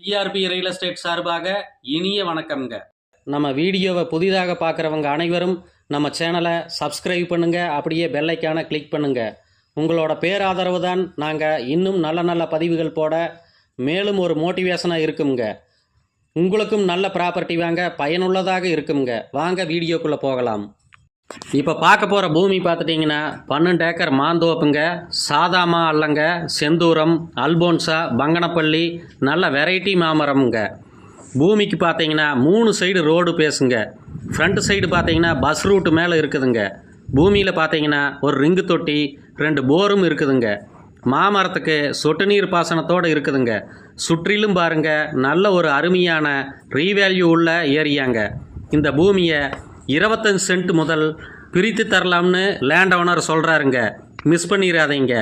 TRP real estate சார்பாக இனிய வணக்கம்ங்க. நம்ம வீடியோவை புதிதாக பார்க்குறவங்க அனைவரும் நம்ம சேனலை சப்ஸ்கிரைப் பண்ணுங்க அப்படியே பெல்லைக்கான கிளிக் பண்ணுங்க. உங்களோட பேராதரவு தான் நாங்கள் இன்னும் நல்ல நல்ல பதிவுகள் போட மேலும் ஒரு மோட்டிவேஷனாக இருக்குங்க உங்களுக்கும் நல்ல ப்ராப்பர்ட்டி வாங்க பயனுள்ளதாக இருக்குங்க வாங்க வீடியோக்குள்ளே போகலாம். இப்போ பார்க்க போகிற பூமி பார்த்துட்டிங்கன்னா பன்னெண்டு ஏக்கர் மாந்தோப்புங்க சாதாமா அல்லங்க செந்தூரம் அல்போன்சா பங்கனப்பள்ளி நல்ல வெரைட்டி மாமரம்ங்க. பூமிக்கு பார்த்தீங்கன்னா மூணு சைடு ரோடு பேசுங்க. ஃப்ரண்ட் சைடு பார்த்தீங்கன்னா பஸ் ரூட்டு மேலே இருக்குதுங்க. பூமியில் பார்த்தீங்கன்னா ஒரு ரிங்கு தொட்டி ரெண்டு போரும் இருக்குதுங்க. மாமரத்துக்கு சொட்டு நீர் பாசனத்தோடு இருக்குதுங்க. சுற்றிலும் பாருங்க நல்ல ஒரு அருமையான ரீவேல்யூ உள்ள ஏரியாங்க. இந்த பூமியை இருபத்தஞ்சு சென்ட் முதல் பிரித்து தரலாம்னு லேண்ட் ஓனர் சொல்கிறாருங்க மிஸ் பண்ணிடாதீங்க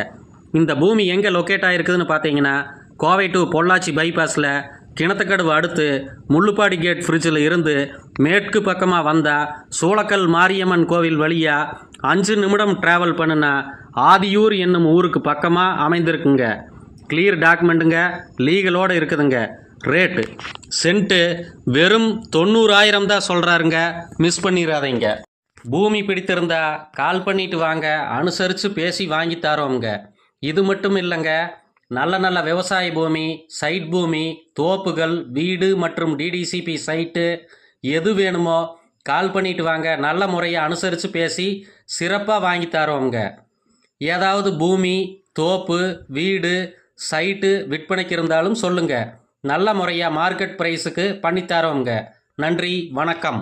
இந்த பூமி எங்கே லொக்கேட் ஆகிருக்குதுன்னு பார்த்தீங்கன்னா கோவை டு பொள்ளாச்சி பைபாஸில் கிணத்துக்கடவு அடுத்து முள்ளுப்பாடி கேட் ஃப்ரிட்ஜில் இருந்து மேற்கு பக்கமாக வந்தால் சூளக்கல் மாரியம்மன் கோவில் வழியாக அஞ்சு நிமிடம் ட்ராவல் பண்ணுனா ஆதியூர் என்னும் ஊருக்கு பக்கமாக அமைந்திருக்குங்க. கிளியர் டாக்குமெண்ட்டுங்க லீகலோடு இருக்குதுங்க. ரேட்டு சென்ட்டு வெறும் தொண்ணூறாயிரம் தான் சொல்கிறாருங்க மிஸ் பண்ணிடாதீங்க பூமி பிடித்திருந்தா கால் பண்ணிட்டு வாங்க. அனுசரித்து பேசி வாங்கி தரோங்க இது மட்டும் இல்லைங்க. நல்ல நல்ல விவசாய பூமி சைட் பூமி தோப்புகள் வீடு மற்றும் டிடிசிபி சைட்டு எது வேணுமோ கால் பண்ணிட்டு வாங்க. நல்ல முறையை அனுசரித்து பேசி சிறப்பாக வாங்கி தரோங்க ஏதாவது பூமி தோப்பு வீடு சைட்டு விற்பனைக்கு இருந்தாலும் சொல்லுங்கள் நல்ல முறையாக மார்க்கெட் ப்ரைஸுக்கு பண்ணித்தரோங்க நன்றி வணக்கம்.